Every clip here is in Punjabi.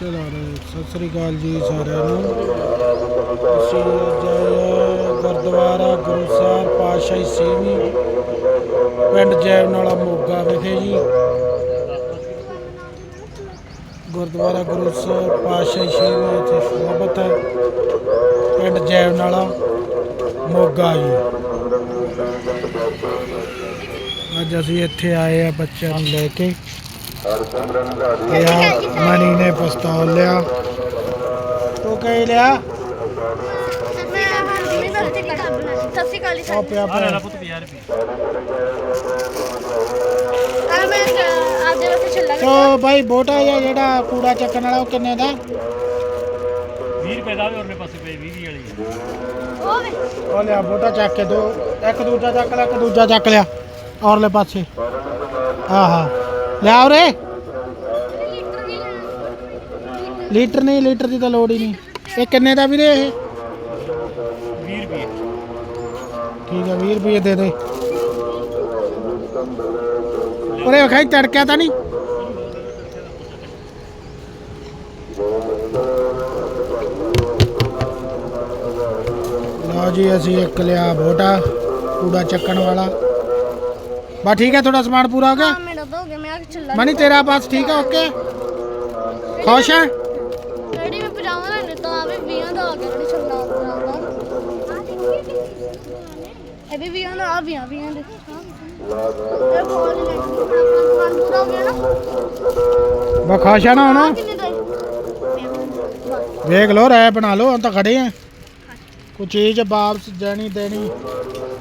ਚਲਾ ਰਹੇ। ਸਤਿ ਸ੍ਰੀ ਅਕਾਲ ਜੀ ਸਾਰਿਆਂ ਨੂੰ। ਅਸੀਂ ਅੱਜ ਗੁਰਦੁਆਰਾ ਗੁਰੂ ਸਾਹਿਬ ਪਾਤਸ਼ਾਹੀ ਸੇਵੀ ਪਿੰਡ ਜੈਵਨਾਲਾ ਮੋਗਾ ਵਿਖੇ ਜੀ। ਗੁਰਦੁਆਰਾ ਗੁਰੂ ਸਾਹਿਬ ਪਾਤਸ਼ਾਹੀ ਸੇਵੀ ਇੱਥੇ ਸਥਾਪਿਤ ਹੈ। ਪਿੰਡ ਜੈਵਨਾਲਾ ਮੋਗਾ ਜੀ। ਅੱਜ ਅਸੀਂ ਇੱਥੇ ਆਏ ਆ ਬੱਚਿਆਂ ਨੂੰ ਲੈ ਕੇ। ਆ ਮਨੀ ਨੇ ਪਿਸਤੌਲ ਲਿਆ। ਤੂੰ ਕਹੀ ਲਿਆ? ਸਤਿ ਸ਼੍ਰੀ ਅਕਾਲ ਜੀ ਆ ਪਿਆ ਆ ਲੈ ਪਿਆ ਲਾ ਪੁੱਤ 50 ਰੁਪਏ। ਆ ਮੈਂ ਆਪਦੇ ਵਾਸਤੇ ਛੱਲਾ ਸੋ ਭਾਈ ਬੋਟਾ ਜਿਹਾ ਜਿਹੜਾ ਕੂੜਾ ਚੱਕਣ ਵਾਲਾ ਉਹ ਕਿੰਨੇ ਦਾ? 20 ਰੁਪਏ ਦਾ ਵੀ ਉਹਨੇ ਪਾਸੇ ਪਏ 20 ਵਾਲੀ ਉਹ ਵੇ ਉਹ ਲਿਆ ਬੋਟਾ ਚੱਕ ਕੇ ਦੋ। ਇੱਕ ਦੂਜਾ ਚੱਕ ਲਿਆ ਇੱਕ ਦੂਜਾ ਚੱਕ ਲਿਆ। ਔਰਲੇ ਪਾਸੇ। ਹਾਂ ਹਾਂ ਲਿਆ ਉਰੇ। ਲੀਟਰ ਨਹੀਂ ਲੀਟਰ ਦੀ ਤਾਂ ਲੋੜ ਹੀ ਨਹੀਂ। ਇਹ ਕਿੰਨੇ ਦਾ ਵੀਰੇ ਇਹ? 20 ਰੁਪਏ। ਠੀਕ ਹੈ 20 ਰੁਪਏ ਦੇ ਦੇ। ਉਰੇ ਵਿਖਾਈ ਤੜਕਿਆ ਤਾਂ ਨਹੀਂ। ਲਓ ਜੀ ਅਸੀਂ ਇੱਕ ਲਿਆ ਬੋਟਾ ਕੂੜਾ ਚੱਕਣ ਵਾਲਾ। ਬਾ ਠੀਕ ਹੈ ਤੁਹਾਡਾ ਸਮਾਨ ਪੂਰਾ ਹੋ ਗਿਆ? ਹੋ ਗਿਆ ਮੈਂ ਮਨੀ ਤੇਰਾ ਬਸ ਠੀਕ ਹੈ ਓਕੇ ਖੁਸ਼ ਹੈ ਰੈਡੀ ਮੈਂ ਪਜਾਮਾ ਲੈਣੇ ਤਾਂ ਆਵੇ 20 ਦਾ ਆ ਗਿਆ ਰੈਡੀ ਛੱਲਾ ਪਜਾਮਾ ਇਹ ਵੀ 20 ਦਾ ਆ 20 20 ਦੇ ਇਹ ਪੂਰਾ ਹੋ ਗਿਆ ਨਾ ਬਾ ਖੁਸ਼ ਹੈ ਨਾ ਹੁਣ ਕਿੰਨੇ ਦਾ ਵੇਖ ਲੋ ਰਹਿ ਬਣਾ ਲਓ ਹੁਣ ਤਾਂ ਖੜੇ ਆ ਕੋਈ ਚੀਜ਼ ਵਾਪਸ ਦੇਣੀ ਦੇਣੀ।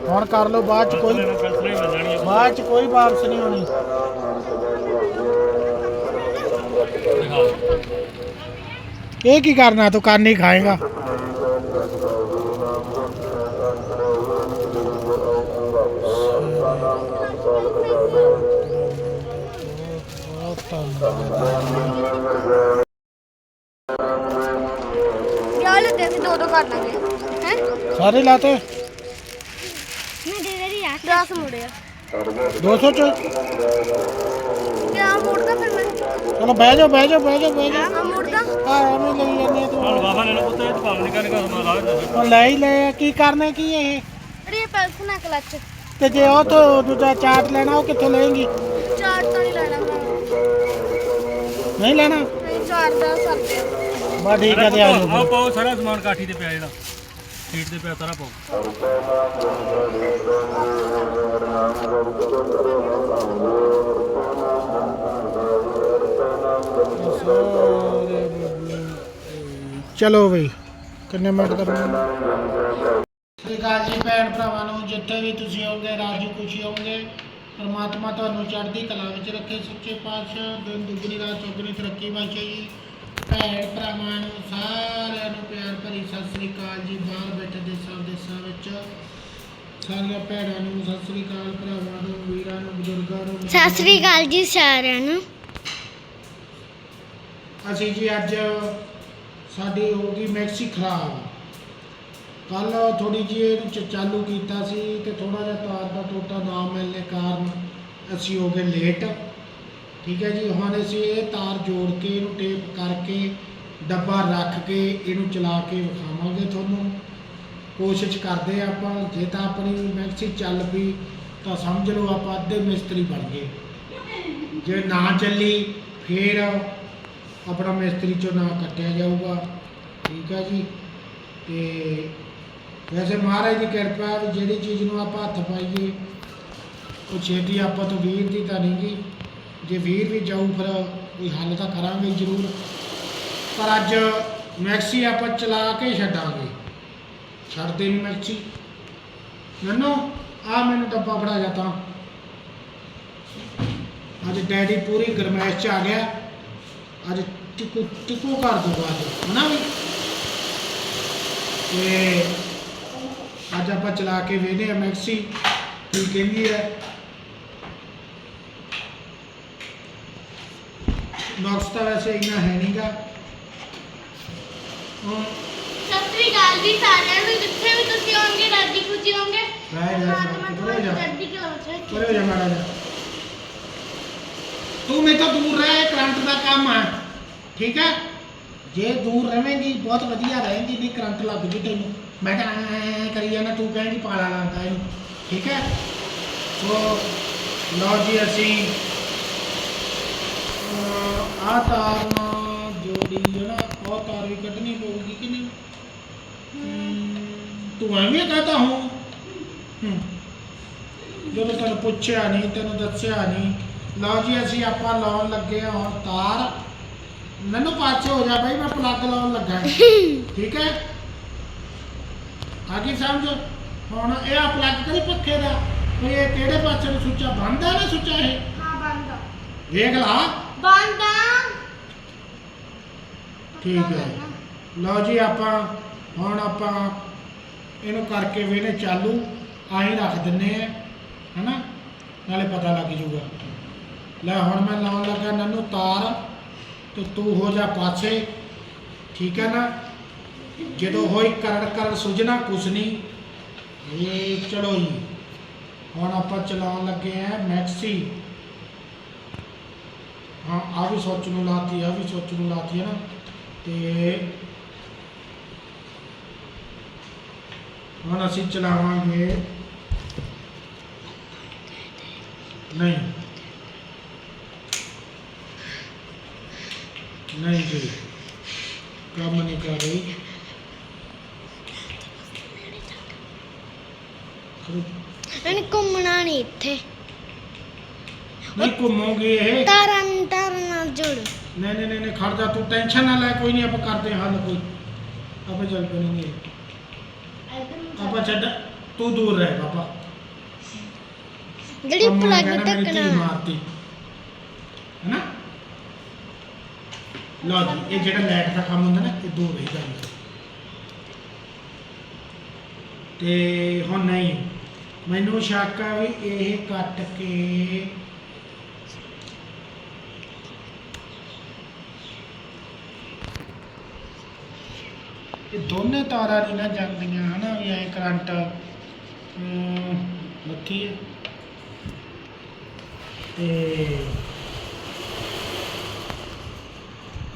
ਹੁਣ ਕਰ ਲਓ ਬਾਅਦ ਚ ਕੋਈ ਬਾਅਦ ਚ ਕੋਈ ਵਾਪਸ ਨਹੀਂ ਹੋਣੀ। ਇਹ ਕੀ ਕਰਨਾ ਤੂੰ ਹੀ ਖਾਏਗਾ। ਬਹੁਤ ਧੰਨਵਾਦ ਯਾਰ ਲੈ ਅਸੀਂ ਦੋ ਦੋ ਕਰ ਲਾਂਗੇ ਹੈ ਸਾਰੇ ਲਾਤੇ? ਮੈਂ ਦੇ ਰਹੀ ਆ 10 ਮੁੜਿਆ 200 ਚ? ਕਿਆ ਮੁੜਦਾ ਫਿਰ ਮੈਂ? ਚਲੋ ਬਹਿ ਜਾ ਬਹਿ ਜਾ ਬਹਿ ਜਾ ਬਹਿ ਜਾ ਆ ਮੁੜਦਾ? ਆ ਐਵੇਂ ਲਈ ਜਾਂਦੇ ਆ ਤੂੰ। ਬਾਬਾ ਲੈ ਲਓ ਪੁੱਤ ਇਹ ਭਾਵ ਨਿਕਾ ਨਿਕਾ ਲਾ ਦੇ ਉਹ ਲੈ ਹੀ ਲੈ ਕੀ ਕਰਨੇ ਕੀ ਇਹ? ਅਰੇ ਪੈਲਸ ਨਾ ਕਲਚ ਤੇ ਜੇ ਉਹ ਤੋਂ ਦੂਜਾ ਚਾਟ ਲੈਣਾ ਉਹ ਕਿੱਥੋਂ ਲਏਂਗੀ? ਚਾਰ ਤਾਂ ਨਹੀਂ ਲੈਣਾ ਨਹੀਂ ਲੈਣਾ? ਨਹੀਂ ਚਾਰ ਦਾ ਸਰਦੇ ਬਾ ਠੀਕ ਹੈ ਤੇ ਆ ਜਾਓ। ਆ ਪਾਓ ਸਾਰਾ ਸਮਾਨ ਕਾਠੀ ਤੇ ਪਿਆ ਜਿਹੜਾ ਸੀਟ ਤੇ ਪਿਆ ਸਾਰਾ ਪਾਓ। ਚਲੋ ਬਈ ਕਿੰਨੇ ਮਿੰਟ ਸ੍ਰੀ ਅਕਾਲ ਜੀ ਭੈਣ ਭਰਾਵਾਂ ਨੂੰ ਜਿੱਥੇ ਵੀ ਤੁਸੀਂ ਹੋਗੇ ਰਾਜੀ ਖੁਸ਼ੀ ਹੋਗੇ ਪਰਮਾਤਮਾ ਤੁਹਾਨੂੰ ਚੜ੍ਹਦੀ ਕਲਾ ਵਿੱਚ ਰੱਖੇ। ਸੱਚੇ ਪਾਤਸ਼ਾਹ ਦਿਨ ਦੁਗਣੀ ਰਾਤ ਚੌਗਣੀ ਤਰੱਕੀ ਬਖਸ਼ੇ ਜੀ। ਭੈਣ ਭਰਾਵਾਂ ਨੂੰ ਸਾਰਿਆਂ ਨੂੰ ਪਿਆਰ ਭਰੀ ਸਤਿ ਸ੍ਰੀ ਅਕਾਲ ਜੀ। ਬਾਹਰ ਬੈਠੇ ਦੇਸਾਂ ਦੇਸਾਂ ਵਿੱਚ ਸਾਰੀਆਂ ਭੈਣਾਂ ਨੂੰ ਸਤਿ ਸ੍ਰੀ ਅਕਾਲ ਭਰਾਵਾਂ ਨੂੰ ਵੀਰਾਂ ਨੂੰ ਬਜ਼ੁਰਗਾਂ ਨੂੰ ਸਤਿ ਸ੍ਰੀ ਅਕਾਲ ਜੀ ਸਾਰਿਆਂ ਨੂੰ। ਅਸੀਂ ਜੀ ਅੱਜ ਸਾਡੀ ਹੋ ਗਈ ਮੈਕਸੀ ਖਰਾਬ। ਕੱਲ ਥੋੜੀ ਜਿਹੀ ਇਹਨੂੰ ਚਾਲੂ ਕੀਤਾ ਸੀ ਤੇ ਥੋੜਾ ਜਿਹਾ ਤਾਰ ਦਾ ਟੋਟਾ ਨਾ ਮਿਲਣੇ ਕਾਰਨ ਅਸੀਂ ਹੋ ਗਏ ਲੇਟ। ਠੀਕ ਹੈ ਜੀ ਹੁਣ ਅਸੀਂ ਇਹ ਤਾਰ ਜੋੜ ਕੇ ਇਹਨੂੰ ਟੇਪ ਕਰਕੇ ਡੱਬਾ ਰੱਖ ਕੇ ਇਹਨੂੰ ਚਲਾ ਕੇ ਵਿਖਾਵਾਂਗੇ ਤੁਹਾਨੂੰ। ਕੋਸ਼ਿਸ਼ ਕਰਦੇ ਹਾਂ ਆਪਾਂ, ਜੇ ਤਾਂ ਆਪਣੀ ਮੈਕਸੀ ਚੱਲ ਪਈ, ਤਾਂ ਸਮਝ ਲਓ ਆਪਾਂ ਅੱਧੇ ਮਿਸਤਰੀ ਬਣ ਗਏ। ਜੇ ਨਾ ਚੱਲੀ, ਫੇਰ ਆਪਣਾ ਮਿਸਤਰੀ ਚੋਂ ਨਾ ਕੱਟਿਆ ਜਾਊਗਾ। ਠੀਕ ਹੈ ਜੀ, ਤੇ ਵੈਸੇ ਮਹਾਰਾਜ ਦੀ ਕਿਰਪਾ ਵੀ ਜਿਹੜੀ ਚੀਜ਼ ਨੂੰ ਆਪਾਂ ਹੱਥ ਪਾਈਏ, ਉਹ ਛੇਤੀ ਆਪਾਂ ਤੋਂ ਵੀਰ ਦੀ ਤਾਂ ਨਹੀਂ ਗੀ। ਜੇ ਵੀਰ ਵੀ ਜਾਊ ਫਿਰ ਕੋਈ ਹੱਲ ਤਾਂ ਕਰਾਂਗੇ ਜ਼ਰੂਰ। ਪਰ ਅੱਜ ਮੈਕਸੀ ਆਪਾਂ ਚਲਾ ਕੇ ਛੱਡਾਂਗੇ। ਛੱਡਦੇ ਨਹੀਂ ਮੈਕਸੀ। ਨੰਨੋ, ਆ ਮੈਨੂੰ ਡੱਬਾ ਫੜਾ ਜਾ ਤਾਂ। ਅੱਜ ਡੈਡੀ ਪੂਰੀ ਗਰਮੈਸ਼ ਚ ਆ ਗਿਆ। ਅੱਜ ਟਿਕੂ ਟਿਕੂ ਕਰ ਦੂਗਾ ਅੱਜ ਹਨਾ ਵੀ? ਤੇ ਅੱਜ ਆਪਾਂ ਚਲਾ ਕੇ ਵੇਖਦੇ ਆ ਮੈਕਸੀ ਕੀ ਕਹਿੰਦੀ ਹੈ। ਨੁਕਸ ਤਾਂ ਵੈਸੇ ਇੰਨਾ ਹੈ ਨਹੀਂਗਾ ਹੁਣ ਸਤਿ ਸ੍ਰੀ ਅਕਾਲ ਜੀ ਸਾਰਿਆਂ ਨੂੰ ਜਿੱਥੇ ਵੀ ਤੁਸੀਂ ਹੋਵੋਗੇ ਰਾਜੀ ਖੁਸ਼ੀ ਹੋਵੋਗੇ। ਰਹਿ ਜਾ ਪਰੇ ਜਾ ਚੜ੍ਹਦੀ ਕਲਾ ਵਿੱਚ ਪਰੇ ਹੋ। ਜਾ ਮਾੜਾ ਜਾ। ਤੂੰ ਮੇਰੇ ਤੋਂ ਦੂਰ ਰਹਿ ਕਰੰਟ ਦਾ ਕੰਮ ਹੈ। ਠੀਕ ਹੈ? ਜੇ ਦੂਰ ਰਵੇਂਗੀ ਬਹੁਤ ਵਧੀਆ ਰਹੇਂਗੀ ਨਹੀਂ ਕਰੰਟ ਲੱਗ ਜੂ ਤੈਨੂੰ। ਮੈਂ ਤਾਂ ਐਂ ਕਰੀ ਜਾਂਦਾ ਤੂੰ ਕਹੇਂਗੀ ਪਾਲਾ ਲਾਂਦਾ ਇਹਨੂੰ। ਠੀਕ ਹੈ? ਸੋ ਲਓ ਜੀ ਅਸੀਂ ਆ ਤਾਰ ਨਾਲ ਜੋੜੀ ਨਾ ਉਹ ਤਾਰ ਵੀ ਕੱਢਣੀ ਪਊਗੀ ਕਿ ਨਹੀਂ? ਤੂੰ ਐਵੇਂ ਕਹਤਾ ਹੂੰ? ਜਦੋਂ ਤੈਨੂੰ ਪੁੱਛਿਆ ਨਹੀਂ ਤੈਨੂੰ ਦੱਸਿਆ ਨਹੀਂ ਲਓ ਜੀ ਅਸੀਂ ਆਪਾਂ ਲਾਉਣ ਲੱਗੇ ਹਾਂ ਹੁਣ ਤਾਰ। ਮੈਨੂੰ ਪਾਸੇ ਹੋ ਜਾ ਬਈ ਮੈਂ ਪਲੱਗ ਲਾਉਣ ਲੱਗਾ। ਠੀਕ ਹੈ? ਆ ਸਮਝ? ਹੁਣ ਇਹ ਆ ਪਲੱਗ ਕਰੀ ਪੱਖੇ ਦਾ। ਇਹ ਕਿਹੜੇ ਪਾਸੇ ਨੂੰ ਸੁੱਚਾ? ਬੰਦ ਨਾ ਸੁੱਚਾ ਇਹ? ਹਾਂ ਬੰਦ ਵੇਖ ਲਾ। ਬੰਦ ਠੀਕ ਹੈ। ਲਓ ਜੀ ਆਪਾਂ, ਹੁਣ ਆਪਾਂ ਇਹਨੂੰ ਕਰਕੇ ਵੇਨੇ ਚਾਲੂ, ਆਹੀ ਰੱਖ ਦਿੰਨੇ ਆ ਹਨਾ? ਨਾਲੇ ਪਤਾ ਲੱਗ ਜੂਗਾ। ਲੈ ਹੁਣ ਮੈਂ ਲਾਉਣ ਲੱਗਾ ਨੰਨੂ ਤਾਰ, ਤੇ ਤੂੰ ਹੋ ਜਾ ਪਾਸੇ, ਠੀਕ ਹੈ ਨਾ? ਜਦੋਂ ਹੋਈ ਕਰੜ ਕਰੜ ਸੁਝਣਾ ਕੁਛ ਨਹੀਂ। ਇਹ ਚਲੋ ਜੀ। ਹੁਣ ਆਪਾਂ ਚਲਾਉਣ ਲੱਗੇ ਆ ਮੈਕਸੀ ਹਾਂ ਆ ਵੀ ਸੋਚ ਨੂੰ ਲਾਤੀ ਆ ਵੀ ਸੋਚ ਨੂੰ ਲਾਤੀ ਹੈ ਨਾ ਤੇ ਹੁਣ ਅਸੀਂ ਚਲਾਵਾਂਗੇ ਨਹੀਂ ਨਹੀਂ ਜੀ ਕੰਮ ਨਹੀਂ ਕਰ ਰਹੀ ਇਹਨੇ ਘੁੰਮਣਾ ਨਹੀਂ ਇੱਥੇ ਨਹੀਂ ਘੁੰਮੋਗੇ ਇਹ ਤਾਰਾਂ ਤਾਰਾਂ ਨਾਲ ਜੋੜ ਨਹੀਂ ਨਹੀਂ ਨਹੀਂ ਨਹੀਂ, ਖੜ ਜਾ ਤੂੰ ਟੈਨਸ਼ਨ ਨਾ ਲੈ ਕੋਈ ਨਹੀਂ ਆਪਾਂ ਕਰਦੇ ਹਾਂ ਹੱਲ ਕੋਈ। ਆਪਾਂ ਚੱਲ ਪੈਣਗੇ ਆਪਾਂ ਛੱਡ ਤੂੰ ਦੂਰ ਰਹਿ ਪਾਪਾ। ਜਿਹੜੀ ਨੇ ਪਲੱਗ ਕਹਿਣਾ ਮੇਰੀ ਧੀ ਢੱਕਣਾ ਮਾਰਤੀ। ਹੈਨਾ? ਲਓ ਜੀ ਇਹ ਜਿਹੜਾ ਲਾਈਟ ਦਾ ਕੰਮ ਹੁੰਦਾ ਨਾ ਇਹ ਦੂਰ ਹੀ ਜਾਂਦਾ ਤੇ ਹੁਣ ਨਹੀਂ ਮੈਨੂੰ ਸ਼ੱਕ ਆ ਵੀ ਇਹ ਕੱਟ ਕੇ ਇਹ ਦੋਨੇ ਤਾਰਾਂ ਨਹੀਂ ਨਾ ਜਾਂਦੀਆਂ ਹਨਾ ਵੀ ਐ ਕਰੰਟ ਅਮ, ਹੈ। ਤੇ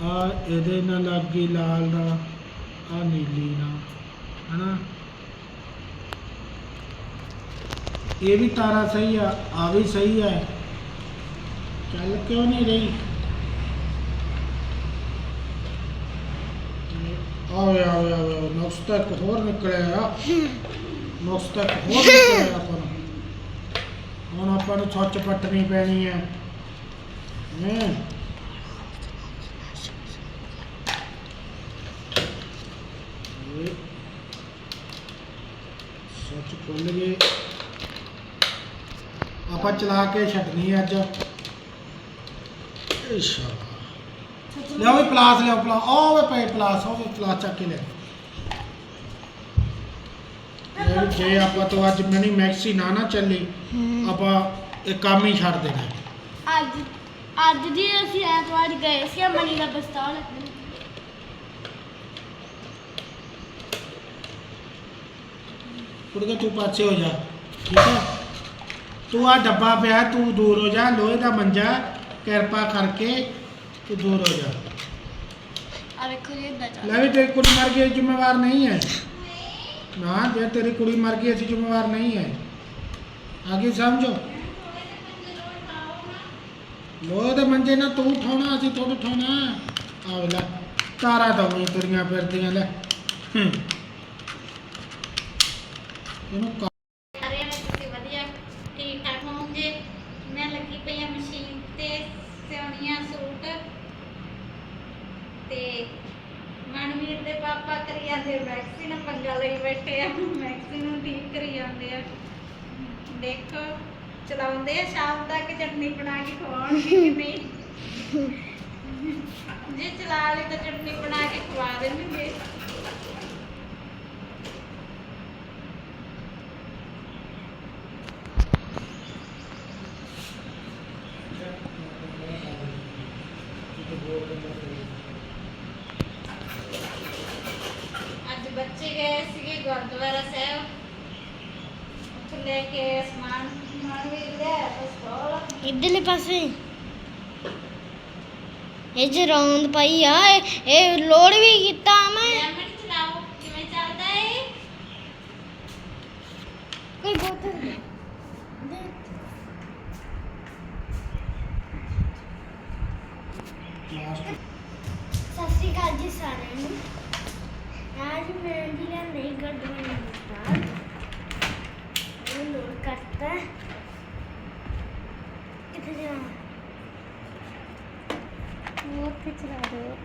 ਆ ਇਹਦੇ ਨਾਲ ਲੱਗ ਗਈ ਲਾਲ ਦਾ ਆ ਨੀਲੀ ਨਾਲ ਹਨਾ। ਇਹ ਵੀ ਤਾਰਾ ਸਹੀ ਆ ਆ ਵੀ ਸਹੀ ਹੈ ਚੱਲ ਕਿਉਂ ਨਹੀਂ ਰਹੀ? ਆਵੇ ਆਵੇ ਆਵੇ ਨੁਕਸ ਤੱਕ ਹੋਰ ਨਿਕਲਿਆ ਆ। ਨੁਕਸ ਤੱਕ ਹੋਰ ਨਿਕਲਿਆ ਆਪਾਂ ਨੂੰ। ਹੁਣ ਆਪਾਂ ਨੂੰ ਸੱਚ ਪੱਟਣੀ ਪੈਣੀ ਹੈ? ਹੂੰ ਸੱਚ ਖੁੱਲ ਗਏ। ਆਪਾਂ ਚਲਾ ਕੇ ਛੱਡਣੀ ਅੱਜ। ਇਸ਼ਾ ਲਿਆਓ ਵੀ ਪਲਾਸ ਲਿਆਓ ਪਲਾਸ। ਉਹ ਵੇ ਪਏ ਪਲਾਸ ਉਹ ਵੇ ਪਲਾਸ ਚੱਕ ਕੇ ਲੈ ਇਹ ਜੇ ਆਪਾਂ ਤੋਂ ਅੱਜ ਮਨੀ ਮੈਕਸੀ ਨਾ ਨਾ ਚੱਲੀ ਆਪਾਂ ਇਹ ਕੰਮ ਹੀ ਛੱਡ ਦੇਣਾ। ਅੱਜ ਅੱਜ ਜੀ ਅਸੀਂ ਐਤਵਾਰ ਗਏ ਸੀ ਮਨੀ ਦਾ ਬਸਤਾ ਲੱਗਣ ਕੁੜੀਏ ਤੂੰ ਪਾਸੇ ਹੋ ਜਾ ਠੀਕ ਹੈ ਤੂੰ ਆ ਡੱਬਾ ਪਿਆ ਤੂੰ ਦੂਰ ਹੋ ਜਾ ਲੋਹੇ ਦਾ ਮੰਜਾ ਕਿਰਪਾ ਕਰਕੇ। ਤੂੰ ਦੂਰ ਹੋ ਜਾ। ਆ ਵੇਖੋ ਜੀ ਇਦਾਂ ਚੱਲ ਲੈ ਵੀ ਤੇਰੀ ਕੁੜੀ ਮਰ ਗਈ ਜ਼ਿੰਮੇਵਾਰ ਨਹੀਂ ਹੈ। ਨਾ ਜੇ ਤੇਰੀ ਕੁੜੀ ਮਰ ਗਈ ਅਸੀਂ ਜ਼ਿੰਮੇਵਾਰ ਨਹੀਂ ਹੈ। ਆਗੇ ਸਮਝੋ। ਲੋਹੇ ਦੇ ਮੰਜੇ ਨਾਲ ਤੂੰ ਉਠਾਉਣਾ ਅਸੀਂ ਥੋੜਾ ਉਠਾਉਣਾ। ਆ ਵੇਲਾ ਤਾਰਾ ਉਹੀ ਤੁਰੀਆਂ ਫਿਰਦੀਆਂ ਲੈ। ਹੂੰ। ਇਹਨੂੰ ਕਾ- ਸਾਰੇ ਨੇ ਤੁਸੀਂ ਵਧੀਆ ਠੀਕ ਠਾਕ ਹੋਵੋਗੇ ਮੈਂ ਲੱਗੀ ਪਈ ਆ ਮਸ਼ੀਨ ਤੇ ਸਿਉਣੀਆਂ ਸੂਟ ਤੇ ਮਨਵੀਰ ਦੇ ਪਾਪਾ ਕਰੀ ਜਾਂਦੇ ਮੈਕਸੀ ਪੰਗਾ ਲਈ ਬੈਠੇ ਆ ਮੈਕਸੀ ਨੂੰ ਠੀਕ ਕਰੀ ਜਾਂਦੇ ਆ। ਦੇਖੋ, ਚਲਾਉਂਦੇ ਆ ਸ਼ਾਮ ਤੱਕ, ਚਟਨੀ ਬਣਾ ਕੇ ਖਵਾਉਣਗੇ ਕਿ ਨਹੀਂ? ਜੇ ਚਲਾ ਲਈ ਤਾਂ ਚਟਨੀ ਬਣਾ ਕੇ ਖਵਾ ਦੇਣਗੇ ਅੱਜ ਬੱਚੇ ਗਏ ਸੀਗੇ ਗੁਰਦੁਆਰਾ ਸਾਹਿਬ ਉੱਥੇ ਲੈ ਕੇ ਸਮਾਨ ਸਮਾਨ ਵੀ ਲਿਆ ਪਿਸਤੌਲ ਇਧਰਲੇ ਪਾਸੇ ਇਹ ਚ ਰੌਂਦ ਪਈ ਆ ਇਹ ਇਹ ਲੋਡ ਵੀ ਕੀਤਾ ਮੈਂ ਕੋਈ ਬੋਤਲ ਦੇ ਲਾਸਟ ਸਤਿ ਸ਼੍ਰੀ ਅਕਾਲ ਜੀ ਸਾਰਿਆਂ ਨੂੰ ਅੱਜ ਮੈਂ ਜੀ ਨਾ ਨਹੀਂ ਗੱਡ ਬਣਾਉਣੀ ਸਟਾਰ ਉਹ ਲੋਡ ਕਰਤਾ ਕਿੱਥੇ ਜਾਣਾ ਹੋਰ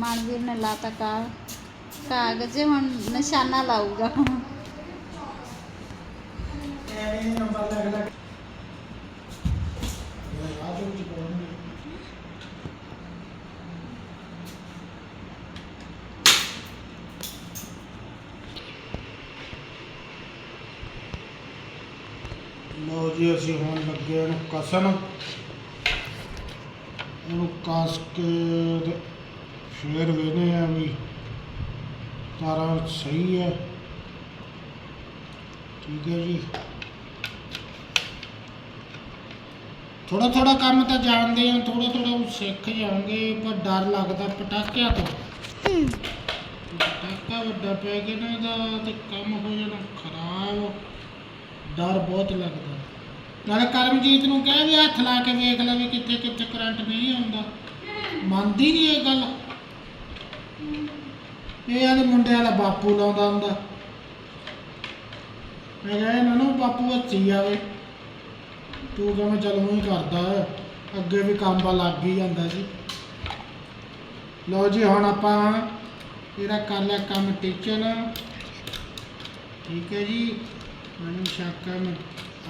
ਮਾਨਵੀਰ ਨੇ ਲਾਤਾ ਕਾ ਕਾਗਜ਼ ਹੁਣ ਨਿਸ਼ਾਨਾ ਲਾਊਗਾ। ਐਵੇਂ ਜੀ ਲੋ ਜੀ ਅਸੀਂ ਹੁਣ ਲੱਗੇ ਇਹਨੂੰ ਕਸਣ। ਇਹਨੂੰ ਕਸ ਕੇ ਫੇਰ ਵੇਨੇ ਆ ਵੀ ਤਾਰਾਂ ਸਹੀ ਹੈ। ਠੀਕ ਹੈ ਜੀ। ਥੋੜਾ ਥੋੜਾ ਕੰਮ ਤਾਂ ਜਾਣਦੇ ਆ ਥੋੜਾ ਥੋੜਾ ਸਿੱਖ ਜਾਵਾਂਗੇ ਪਰ ਡਰ ਲੱਗਦਾ ਪਟਾਕਿਆਂ ਤੋਂ। ਪਟਾਕਾ ਵੱਡਾ ਪੈ ਗਿਆ ਨਾ ਇਹਦਾ ਤੇ ਕੰਮ ਹੋ ਜਾਣਾ ਖਰਾਬ। ਡਰ ਬਹੁਤ ਲੱਗਦਾ। ਨਾਲੇ ਕਰਮਜੀਤ ਨੂੰ ਕਹਿ ਵੀ ਹੱਥ ਲਾ ਕੇ ਵੇਖ ਲੈ ਵੀ ਕਿੱਥੇ ਕਿੱਥੇ ਕਰੰਟ ਨਹੀਂ ਆਉਂਦਾ। ਮੰਨਦੀ ਨਹੀਂ ਇਹ ਗੱਲ। ਇਹ ਆਦੇ ਮੁੰਡਿਆਂ ਦਾ ਬਾਪੂ ਲਾਉਂਦਾ ਹੁੰਦਾ। ਮੈਂ ਕਿਹਾ ਇਹਨਾਂ ਨੂੰ ਬਾਪੂ ਹੱਥੀ ਆਵੇ। ਤੂੰ ਕਿਵੇਂ ਚੱਲ ਊਂ ਹੀ ਕਰਦਾ। ਅੱਗੇ ਵੀ ਕੰਮ ਲੱਗ ਹੀ ਜਾਂਦਾ ਜੀ। ਲਓ ਜੀ, ਹੁਣ ਆਪਾਂ ਇਹਦਾ ਕਰ ਲਿਆ ਕੰਮ ਟੀਚਰ। ਠੀਕ ਹੈ ਜੀ। ਮੈਨੂੰ ਸ਼ੱਕ ਹੈ, ਮੈਂ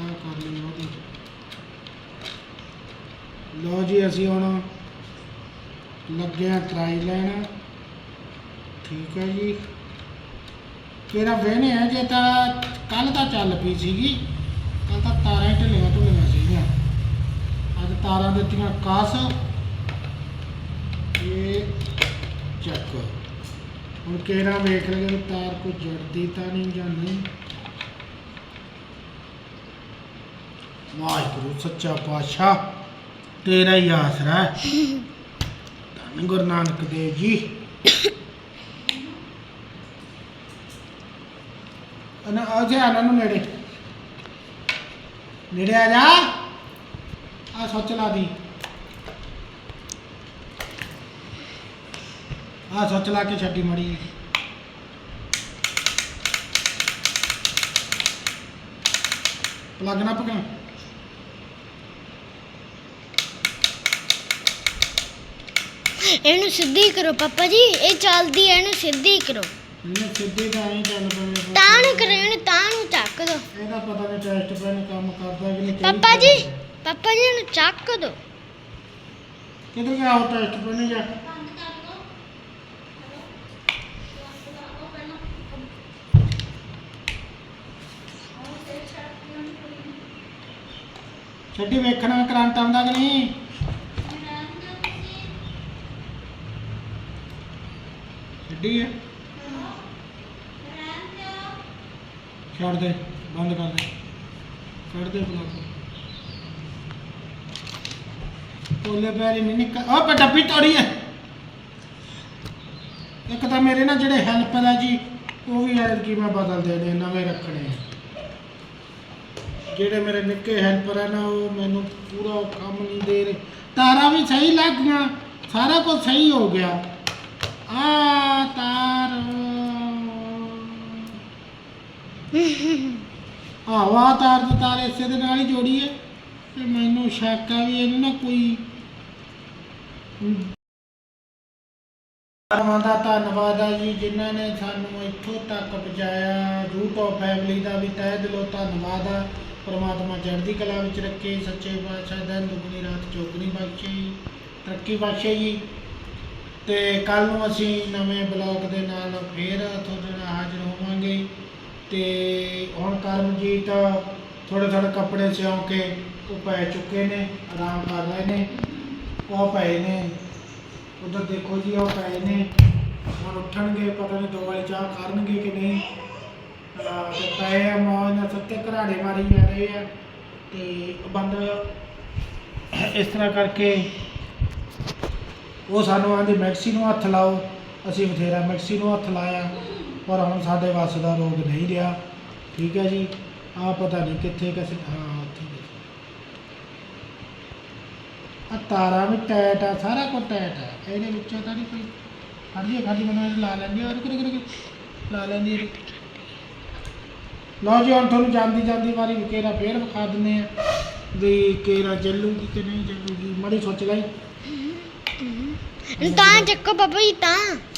ਆਹ ਕਰ ਲਈ ਉਹਦੀ। ਲਓ ਜੀ, ਅਸੀਂ ਹੁਣ ਲੱਗੇ ਆ ਟਰਾਈ ਲੈਣ। ਠੀਕ ਹੈ ਜੀ। ਕਿਹੜਾ ਵੇਹਨੇ ਆ ਜੇ ਤਾਂ ਕੱਲ ਤਾਂ ਚੱਲ ਪਈ ਸੀਗੀ। ਕੱਲ ਤਾਂ ਤਾਰਾਂ ਹੀ ਢਿੱਲੀਆਂ ਢੁੱਲੀਆਂ ਸੀਗੀਆਂ। ਅੱਜ ਤਾਰਾਂ ਦਿੱਤੀਆਂ ਕਾਸ। ਇਹ ਚੱਕ। ਹੁਣ ਕਿਹੜਾ ਵੇਖ ਵੀ ਤਾਰ ਕੋਈ ਜੜਦੀ ਤਾਂ ਨਹੀਂ ਜਾਂ ਨਹੀਂ। ਵਾਹਿਗੁਰੂ ਸੱਚਾ ਪਾਤਸ਼ਾਹ ਤੇਰਾ ਹੀ ਆਸਰਾ ਹੈ। ਧੰਨ ਗੁਰੂ ਨਾਨਕ ਦੇਵ ਜੀ। ਅਨਾ ਆ ਜਾ ਇਹਨਾਂ ਨੂੰ ਨੇੜੇ ਨੇੜੇ ਆ ਜਾ ਆ ਸੋਚ ਲਾ ਦੀ ਆ ਸੋਚ ਲਾ ਕੇ ਛੱਡੀ ਮੜੀ ਪਲੱਗ ਨਾ ਪਕਾ ਇਹਨੂੰ ਸਿੱਧੀ ਕਰੋ ਪਾਪਾ ਇਹਨੂੰ ਸਿੱਧੀ ਤਾਂ ਐਂ ਚੱਲ ਤਾਂ ਨੂੰ ਤਾਂ ਨੂੰ ਚੱਕ ਦੋ। ਇਹਦਾ ਪਤਾ ਨਹੀਂ ਟੈਸਟ ਪੈਨ ਕੰਮ ਕਰਦਾ ਕਿ ਨਹੀਂ ਪਾਪਾ ਜੀ। ਪਾਪਾ ਜੀ ਇਹਨੂੰ ਚੱਕ ਦੋ। ਕਿੱਧਰ ਗਿਆ ਉਹ ਟੈਸਟ ਪੈਨ ਜਾ? ਛੱਡੀ ਵੇਖਣਾ ਕਰੰਟ ਆਉਂਦਾ ਕਿ ਨਹੀਂ? ਛੱਡੀ ਹੈ ਛੱਡ ਦੇ, ਬੰਦ ਕਰ ਦੇ। ਛੱਡ ਦੇ ਪਲੱਗ ਕੋਲੇ ਪੈਰੀ ਨਹੀਂ ਨਿਕਲ ਉਹ ਪੇ ਡੱਬੀ ਤੋੜੀ ਹੈ ਇੱਕ ਤਾਂ ਮੇਰੇ ਨਾਲ ਜਿਹੜੇ ਹੈਲਪਰ ਹੈ ਜੀ, ਉਹ ਵੀ ਐਰ ਕੀ ਮੈਂ ਬਦਲ ਦੇਣੇ ਨਵੇਂ ਰੱਖਣੇ ਜਿਹੜੇ ਮੇਰੇ ਨਿੱਕੇ ਹੈਲਪਰ ਹੈ ਨਾ, ਉਹ ਮੈਨੂੰ ਪੂਰਾ ਕੰਮ ਨਹੀਂ ਦੇ ਰਹੇ। ਤਾਰਾਂ ਵੀ ਸਹੀ ਲੱਗ ਗਈਆਂ, ਸਾਰਾ ਕੁਝ ਸਹੀ ਹੋ ਗਿਆ। ਆ ਤਾਰ। ਆਵਾ ਤਾਰ ਤੇ ਤਾਰ ਇਸੇ ਦੇ ਨਾਲ ਹੀ ਜੋੜੀ ਹੈ। ਤੇ ਮੈਨੂੰ ਸ਼ੱਕ ਆ ਵੀ ਇਹਨੂੰ ਨਾ ਕੋਈ ਪਰਮਾਂ ਦਾ ਧੰਨਵਾਦ ਆ ਜੀ, ਜਿਨ੍ਹਾਂ ਨੇ ਸਾਨੂੰ ਇੱਥੋਂ ਤੱਕ ਪਹੁੰਚਾਇਆ। YouTube ਫੈਮਿਲੀ ਦਾ ਵੀ ਤਹਿ ਦਿਲੋਂ ਧੰਨਵਾਦ ਆ। ਪਰਮਾਤਮਾ ਚੜ੍ਹਦੀ ਕਲਾ ਵਿੱਚ ਰੱਖੇ, ਸੱਚੇ ਪਾਤਸ਼ਾਹ ਦਿਨ ਦੁਗਣੀ ਰਾਤ ਚੋਗਣੀ ਬਖਸ਼ੇ ਜੀ ਤਰੱਕੀ ਬਖਸ਼ੇ ਜੀ। ਤੇ ਕੱਲ ਨੂੰ ਅਸੀਂ ਨਵੇਂ ਬਲੌਗ ਦੇ ਨਾਲ ਫੇਰ ਤੁਹਾਡੇ ਨਾਲ ਹਾਜ਼ਰ ਹੋਵਾਂਗੇ। ਤੇ ਹੁਣ ਕਰਮਜੀਤ ਥੋੜੇ ਥੋੜੇ ਕੱਪੜੇ ਸਿਉਂ ਕੇ ਉਹ ਪੈ ਚੁੱਕੇ ਨੇ, ਆਰਾਮ ਕਰ ਰਹੇ ਨੇ, ਉਹ ਪਏ ਨੇ। ਉਧਰ ਦੇਖੋ ਜੀ, ਉਹ ਪਏ ਨੇ। ਹੁਣ ਉੱਠਣਗੇ, ਪਤਾ ਨਹੀਂ ਦੋ ਵਾਲੀ ਚਾਹ ਕਰਨਗੇ ਕਿ ਨਹੀਂ। ਅਹ ਤੇ ਪਏ ਆ ਮੌਜ ਨਾਲ ਸੱਤੇ ਘਰਾੜੇ ਮਾਰੀ ਜਾ ਰਹੇ ਆ। ਤੇ ਬੰਦ ਇਸ ਤਰ੍ਹਾਂ ਕਰਕੇ ਉਹ ਸਾਨੂੰ ਆਂਦੇ, ਮੈਕਸੀ ਨੂੰ ਹੱਥ ਲਾਓ। ਅਸੀਂ ਬਥੇਰਾ ਮੈਕਸੀ ਨੂੰ ਹੱਥ ਲਾਇਆ। ਪਰ ਹੁਣ ਸਾਡੇ ਵੱਸ ਦਾ ਰੋਗ ਨਹੀਂ ਰਿਹਾ। ਠੀਕ ਹੈ ਜੀ? ਆ ਪਤਾ ਨਹੀਂ ਕਿੱਥੇ ਕਿਸੇ ਹਾਂ ਉੱਥੇ ਆ ਤਾਰਾਂ ਵੀ ਟੈਟ ਆ ਸਾਰਾ ਕੁਝ ਟੈਟ ਆ। ਇਹਦੇ ਵਿੱਚੋਂ ਤਾਂ ਨਹੀਂ ਕੋਈ ਖੜੀ ਆ, ਖੜਦੀ ਮੈਨੂੰ ਲਾ ਲੈਂਦੀ ਆ ਰੁਕ ਰੁਕ ਲਾ ਲੈਂਦੀ ਲਓ ਜੀ ਹੁਣ ਤੁਹਾਨੂੰ ਜਾਂਦੀ ਜਾਂਦੀ ਵਾਰੀ ਕੇਰਾ ਫੇਰ ਵਿਖਾ ਦਿੰਦੇ ਆ ਵੀ ਕੇਰਾ ਚੱਲੂਗੀ ਕਿ ਨਹੀਂ ਚੱਲੂਗੀ। ਮੜੀ ਸੋਚ ਲਈ। ਤਾਂ ਚੱਕੋ ਬਾਬਾ ਜੀ ਤਾਂ।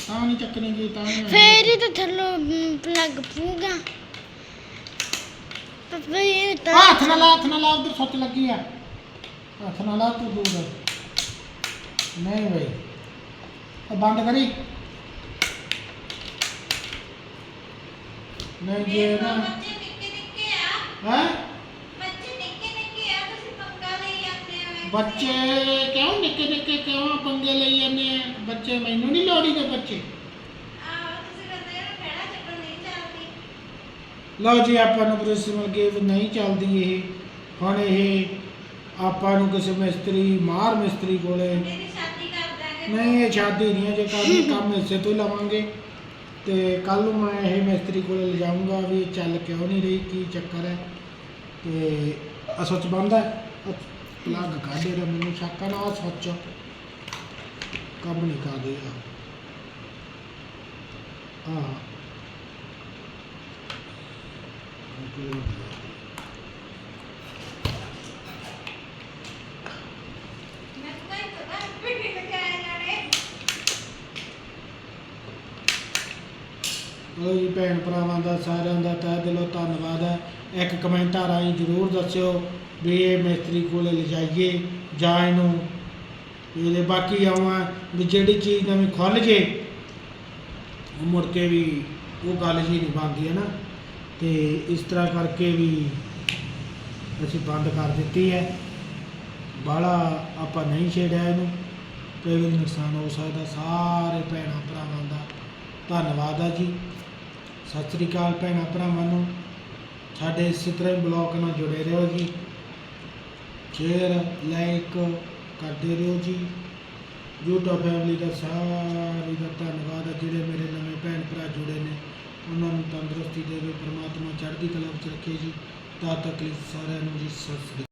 ਤਾਂ ਨਹੀਂ ਚੱਕਣੀ ਜੀ ਤਾਂ ਨਹੀਂ ਫੇਰ ਹੀ ਤਾਂ ਥੱਲੋਂ ਪਲੱਗ ਪੂਗਾ ਬਾਬਾ ਜੀ ਤਾਂ ਆ ਹੱਥ ਨਾਲ ਲਾ ਹੱਥ ਨਾਲ ਲਾ ਉਧਰ ਸੁੱਚ ਲੱਗੀ ਆ। ਹੱਥ ਨਾਲ ਲਾ ਤੂੰ ਦੂਰ। ਨਹੀਂ ਬਈ। ਉਹ ਬੰਦ ਕਰੀ। ਨਹੀਂ ਜੇ ਨਾ ਬੱਚੇ ਨਿੱਕੇ ਨਿੱਕੇ ਆ। ਹੈ? ਬੱਚੇ ਕਿਉਂ ਨਿੱਕੇ ਨਿੱਕੇ ਕਿਉਂ ਪੰਗੇ ਲਈ ਜਾਂਦੇ ਆ? ਬੱਚੇ ਮੈਨੂੰ ਨਹੀਂ ਲੋੜੀ ਦੇ ਬੱਚੇ। ਲਓ ਜੀ ਆਪਾਂ ਨੂੰ ਪ੍ਰਿੰਸੀਪਲ ਗੇਮ ਨਹੀਂ ਚੱਲਦੀ ਇਹ। ਹੁਣ ਇਹ ਆਪਾਂ ਨੂੰ ਕਿਸੇ ਮਿਸਤਰੀ ਮਾਰ ਮਿਸਤਰੀ ਕੋਲੇ। ਨਹੀਂ ਇਹ ਸ਼ਾਦੀ ਨਹੀਂ ਹੈ ਜੇ ਕਰਨੀ ਕੰਮ ਇਸੇ ਤੋਂ ਲਵਾਂਗੇ। ਤੇ ਕੱਲ ਨੂੰ ਮੈਂ ਇਹ ਮਿਸਤਰੀ ਕੋਲੇ ਲਿਜਾਊਂਗਾ ਵੀ ਚੱਲ ਕਿਉਂ ਨਹੀਂ ਰਹੀ ਕੀ ਚੱਕਰ ਹੈ। ਤੇ ਆ ਸੁੱਚ ਬੰਦ ਹੈ। ਪਲੱਗ ਕੱਢੇ ਦਾ ਮੈਨੂੰ ਸ਼ੱਕ ਆ ਨਾ ਆਹ ਸੁੱਚ ਕੰਮ ਨਹੀਂ ਕਰ ਰਿਹਾ ਹਾਂ ਮੈਂ ਤਾਂ ਹੀ ਪਤਾ ਵੀ ਲਗਾਇਆ ਜਾਣੇ। ਲੋ ਜੀ ਭੈਣ ਭਰਾਵਾਂ ਦਾ ਸਾਰਿਆਂ ਦਾ ਤਹਿ ਦਿਲੋਂ ਧੰਨਵਾਦ ਹੈ। ਇੱਕ ਕਮੈਂਟਾਂ ਰਾਹੀਂ ਜਰੂਰ ਦੱਸਿਓ। ਵੀ ਇਹ ਮਿਸਤਰੀ ਕੋਲੇ ਲਿਜਾਈਏ ਜਾਂ ਇਹਨੂੰ ਇਹਦੇ ਬਾਕੀ ਆਵਾਂ ਵੀ ਜਿਹੜੀ ਚੀਜ਼ ਨਵੀਂ ਖੁੱਲ ਜੇ, ਉਹ ਮੁੜ ਕੇ ਵੀ ਉਹ ਗੱਲ ਜੀ ਨਹੀਂ ਬਣਦੀ, ਹੈ ਨਾ? ਤੇ ਇਸ ਤਰ੍ਹਾਂ ਕਰਕੇ ਵੀ ਅਸੀਂ ਬੰਦ ਕਰ ਦਿੱਤੀ ਹੈ। ਬਾਹਲਾ ਆਪਾਂ ਨਹੀਂ ਛੇੜਿਆ ਇਹਨੂੰ। ਕੋਈ ਵੀ ਨੁਕਸਾਨ ਹੋ ਸਕਦਾ, ਸਾਰੇ ਭੈਣਾਂ ਭਰਾਵਾਂ ਦਾ ਧੰਨਵਾਦ ਆ ਜੀ। ਸਤਿ ਸ੍ਰੀ ਅਕਾਲ ਭੈਣਾਂ ਭਰਾਵਾਂ ਨੂੰ। ਸਾਡੇ ਇਸੇ ਤਰ੍ਹਾਂ ਹੀ ਬਲੌਗ ਨਾਲ ਜੁੜੇ ਰਹੋ ਜੀ। ਸ਼ੇਅਰ ਲਾਈਕ ਕਰਦੇ ਰਹੋ ਜੀ। YouTube ਫੈਮਿਲੀ ਦਾ ਸਾਰੀ ਦਾ ਧੰਨਵਾਦ ਆ, ਜਿਹੜੇ ਮੇਰੇ ਨਵੇਂ ਭੈਣ ਭਰਾ ਜੁੜੇ ਨੇ। ਉਹਨਾਂ ਨੂੰ ਤੰਦਰੁਸਤੀ ਦੇਵੇ, ਪ੍ਰਮਾਤਮਾ ਚੜ੍ਹਦੀ ਕਲਾ ਵਿੱਚ ਰੱਖੇ ਜੀ। ਤਾਂ ਤੱਕ ਲਈ ਸਾਰਿਆਂ ਨੂੰ ਜੀ, ਸਤਿ ਸ੍ਰੀ ਅਕਾਲ।